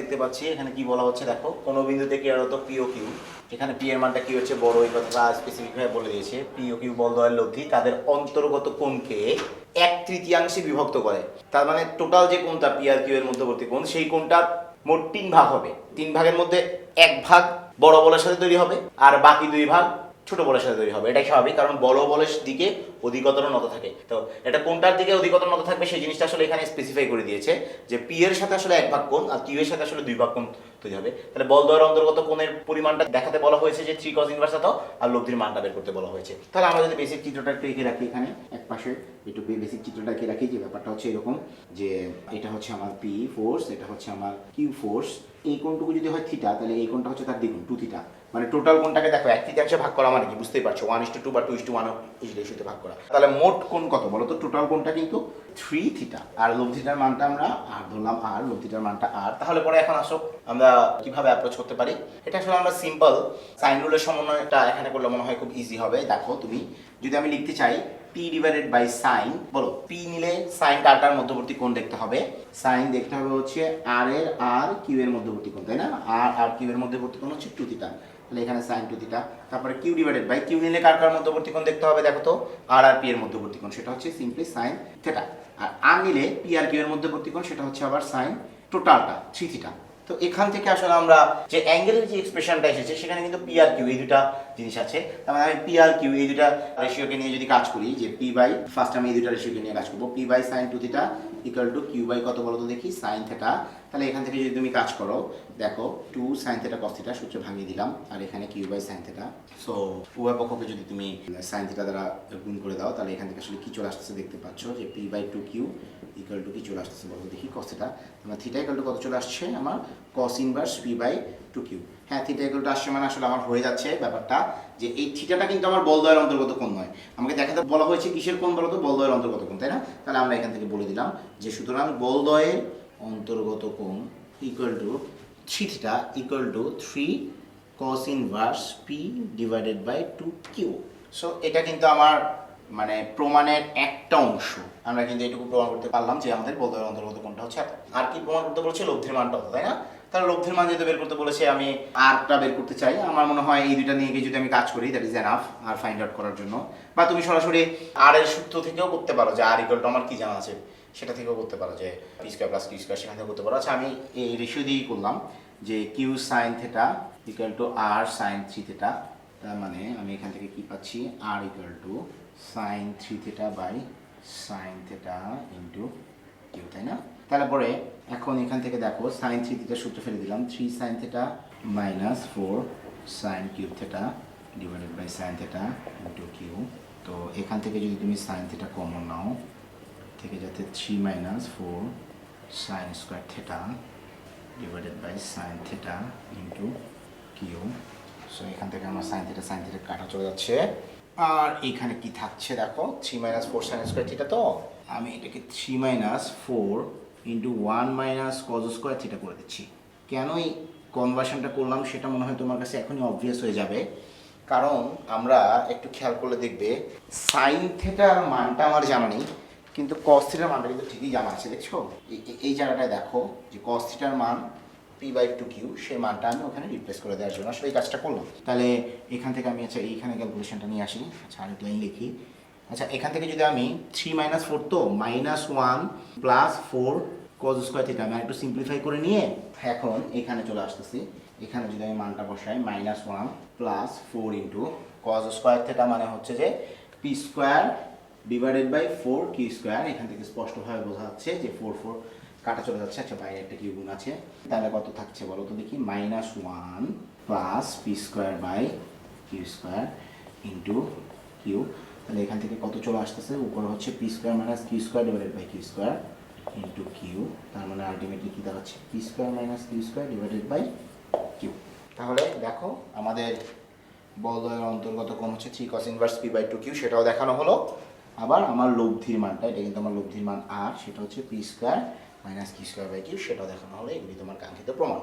দেখতে পাচ্ছি, এখানে কি বলা হচ্ছে দেখো, কোন বিন্দুতে ক্রিয়ারত পি ও কিউ এখানে পি এর মানটা কি হচ্ছে? বড় এই কথাটা স্পেসিফিক ভাবে বলে দিয়েছে। পিও কিউ বল দয়ের লব্ধি, তাদের অন্তর্গত কোণকে এক তৃতীয়াংশে বিভক্ত করে। তার মানে টোটাল যে কোণটা পি আর কিউ এর মধ্যবর্তী কোণ, সেই কোণটা মোট তিন ভাগ হবে। তিন ভাগের মধ্যে এক ভাগ বড় বলের সাথে তৈরি হবে, আর বাকি দুই ভাগ ছোট বলের সাথে তৈরি হবে, এটাই স্বাভাবিক, কারণ বড় বলের দিকে অধিকতর নত থাকে। তো এটা কোনটার দিকে অধিকতর নত থাকবে সেই জিনিসটা আসলে এখানে স্পেসিফাই করে দিয়েছে যে পি এর সাথে আসলে এক ভাগ কোণ আর কিউ এর সাথে আসলে দুই ভাগ কোণ তৈরি হবে। তাহলে বল অন্তর্গত কোণের পরিমাণটা দেখাতে বলা হয়েছে যে থ্রি কজ ইনভার্স আর লব্ধির মানটা বের করতে বলা হয়েছে। তাহলে আমরা যদি বেসিক চিত্রটা একটু এঁকে রাখি এখানে, এক পাশে একটু বেসিক চিত্রটা এঁকে রাখি, যে ব্যাপারটা হচ্ছে এরকম যে এটা হচ্ছে আমার পি ফোর্স এটা হচ্ছে আমার কিউ ফোর্স এই কোণটুকু যদি হয় থিটা তাহলে এই কোণটা হচ্ছে তার দ্বিগুণ টু থিটা মানে টোটাল কোণটাকে দেখো, এক তৃতীয়াংশে ভাগ করা মানে কি? বুঝতেই পারছ। ওয়ান ইস টু টু বা two is to one is রেশিওতে ভাগ করা। তাহলে মোট কোণ কত? বলো তো টোটাল কোণটা কিন্তু থ্রি থিটা আর লব্ধিটার মানটা আমরা আর ধরলাম আর লব্ধিটার মানটা আর তাহলে পরে এখন আসো, আমরা কীভাবে অ্যাপ্রোচ করতে পারি? এটা আসলে আমরা সিম্পল সাইন রুলের সমন্বয়টা এখানে করলে মনে হয় খুব ইজি হবে। দেখো তুমি, যদি আমি লিখতে চাই পি ডিভাইডেড বাই সাইন বলো পি নিলে সাইন কাটার মধ্যবর্তী কোণ দেখতে হবে? সাইন দেখতে হবে হচ্ছে আর এর আর কিউ এর মধ্যবর্তী কোণ, তাই না? আর আর কিউ এর মধ্যবর্তী কোণ হচ্ছে টু থিটা তাহলে এখানে সাইন টু থিটা তারপরে কিউ ডিভাইডেড বাই কিউ নিলে কার কার মধ্যবর্তী কোণ দেখতে হবে? দেখো তো আর আর পি এর মধ্যবর্তী কোণ, সেটা হচ্ছে সিম্পলি সাইন থিটা আর আর নিলে পি আর কিউ এর মধ্যবর্তী কোণ সেটা হচ্ছে আবার সাইন টোটালটা থ্রি থিটা। তো এখান থেকে আসলে আমরা যে অ্যাঙ্গেলের যে এক্সপ্রেশনটা এসেছে, সেখানে কিন্তু পি আর কিউ এই দুটা জিনিস আছে। তার মানে আমি পি আর কিউ এই দুটা রেশিওকে নিয়ে যদি কাজ করি, যে পি বাই ফার্স্ট আমি এই দুটা রেশিওকে নিয়ে কাজ করব P by sine two theta equal to Q by কত বলো তো দেখি? সাইন থেটা তাহলে এখান থেকে যদি তুমি কাজ করো, দেখো two sine theta cos theta সূত্রে ভাঙিয়ে দিলাম, আর এখানে Q by sine theta so উভয় পক্ষকে যদি তুমি সাইন থেটা দ্বারা গুণ করে দাও, তাহলে এখান থেকে আসলে কি চলে আসতেছে দেখতে পাচ্ছ? যে P by two Q equal to কি চলে আসতেছে বলো দেখি কস থেটা আমার থিটা ইকুয়াল টু কত চলে আসছে আমার? Cos inverse P by two Q হ্যাঁ থিটা ইকুয়াল টু আসছে মানে আসলে আমার হয়ে যাচ্ছে ব্যাপারটা যে এই থিটাটা কিন্তু আমার বলদয়ের অন্তর্গত কোণ নয়। আমাকে দেখাতে বলা হয়েছে কিসের কোণ বলো তো বলদয়ের অন্তর্গত কোণ, তাই না? তাহলে আমরা এখান থেকে বলে দিলাম যে সুতরাং বলদয়ের অন্তর্গত কোণ equal to three theta equal to three cos inverse P divided by two Q so এটা কিন্তু আমার মানে প্রমাণের একটা অংশ। আমরা কিন্তু এটুকু প্রমাণ করতে পারলাম যে আমাদের বলদয়ের অন্তর্গত কোনটা হচ্ছে আর কি প্রমাণ করতে বলছে? লব্ধির মানটা হতো, তাই না? তাহলে লব্ধির মান যেহেতু বের করতে বলেছে আমি আরটা বের করতে চাই। আমার মনে হয় এই দুইটা নিয়ে যদি আমি কাজ করি দ্যাট ইজ এনাফ আর ফাইন্ড আউট করার জন্য। বা তুমি সরাসরি আর এর সূত্র থেকেও করতে পারো যে আর ইকুয়াল টু আমার কি জানা আছে? সেটা থেকেও করতে পারো যে P square plus Q square সেখান থেকে করতে পারো। আচ্ছা আমি এই রেশিও দিয়েই করলাম যে Q sine theta equal to R sine three theta তার মানে আমি এখান থেকে কি পাচ্ছি? R equal to sine three theta by sine theta into Q তাই না? তাহলে পরে এখন এখান থেকে দেখো সাইন থ্রি থিটা সূত্র ফেলে দিলাম three sine theta minus four sine cube theta divided by sine theta into Q তো এখান থেকে যদি তুমি সাইন থেটা কমন নাও, থেকে যাতে three minus four sine square theta divided by sine theta into Q so এখান থেকে আমার সাইন থেটা সাইন থেটা কাটা চলে যাচ্ছে। আর এখানে কি থাকছে দেখো? Three minus four sine square theta তো? আমি এটাকে three minus four into one minus cos square theta করে দিচ্ছি। কেন এই কনভার্সনটা করলাম সেটা মনে হয় তোমার কাছে এখনই অবভিয়াস হয়ে যাবে। কারণ আমরা একটু খেয়াল করলে দেখবে সাইন থেটার মানটা আমার জানা নেই, কিন্তু কস থিটার মানটা কিন্তু ঠিকই জানা আছে, দেখছ? এই- জায়গাটায় দেখো যে কস থিটার মান পি বাই টু কিউ সেই মানটা আমি ওখানে রিপ্লেস করে দেওয়ার জন্য। আসলে এই কাজটা করলাম। তাহলে এখান থেকে আমি আচ্ছা এইখানে ক্যালকুলেশনটা নিয়ে আসি। আচ্ছা আরেক লাইন লিখি। আচ্ছা এখান থেকে যদি আমি থ্রি মাইনাস ফোর তো minus one plus four cos square থেকে আমি একটু সিম্পলিফাই করে নিয়ে এখন এখানে চলে আসতেছি। এখানে যদি আমি মানটা বসাই minus one plus four into cos square theta মানে হচ্ছে যে P square divided by four Q square এখান থেকে স্পষ্টভাবে বোঝা যাচ্ছে যে ফোর ফোর কাটা চলে যাচ্ছে আচ্ছা বাইরে একটা কিউ আছে? তাহলে কত থাকছে বলো তো দেখি minus one plus P square by Q square into Q তাহলে এখান থেকে কত চলে আসতেছে? উপরে হচ্ছে P square minus Q square divided by Q square into Q তার মানে আলটিমেটলি কী দাঁড়াচ্ছে? P square minus Q square divided by Q তাহলে দেখো, আমাদের বলয়ের অন্তর্গত কোন হচ্ছে three cos inverse P by two Q সেটাও দেখানো হলো। আবার আমার লব্ধির মানটা, এটা কিন্তু আমার লব্ধির মান আর সেটা হচ্ছে P square minus Q square by Q সেটাও দেখানো হলো এগুলি তোমার কাঙ্ক্ষিত প্রমাণ